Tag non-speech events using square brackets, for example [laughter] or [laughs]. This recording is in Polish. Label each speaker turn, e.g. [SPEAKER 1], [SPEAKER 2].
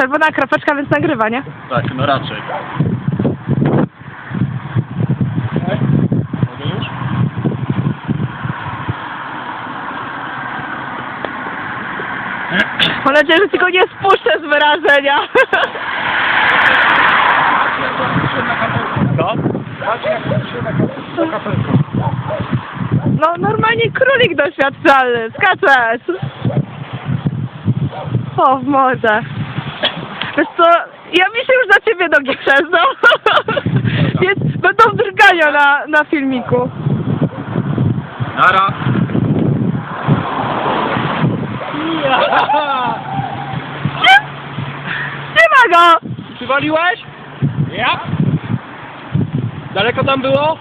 [SPEAKER 1] Czerwona kropeczka, więc nagrywa, nie?
[SPEAKER 2] Tak, no raczej. Mogę już?
[SPEAKER 1] Mam nadzieję, że ci go nie spuszczę z wyrażenia.
[SPEAKER 2] Co?
[SPEAKER 1] No normalnie królik doświadczalny. Skaczesz. O, w morze. Wiesz co, ja mi się już na ciebie nogi przezną. [laughs] Więc będą drgania na, na filmiku.
[SPEAKER 2] Nara.
[SPEAKER 1] Nie [laughs] ma go!
[SPEAKER 2] Przywaliłeś? Ja. Daleko tam było?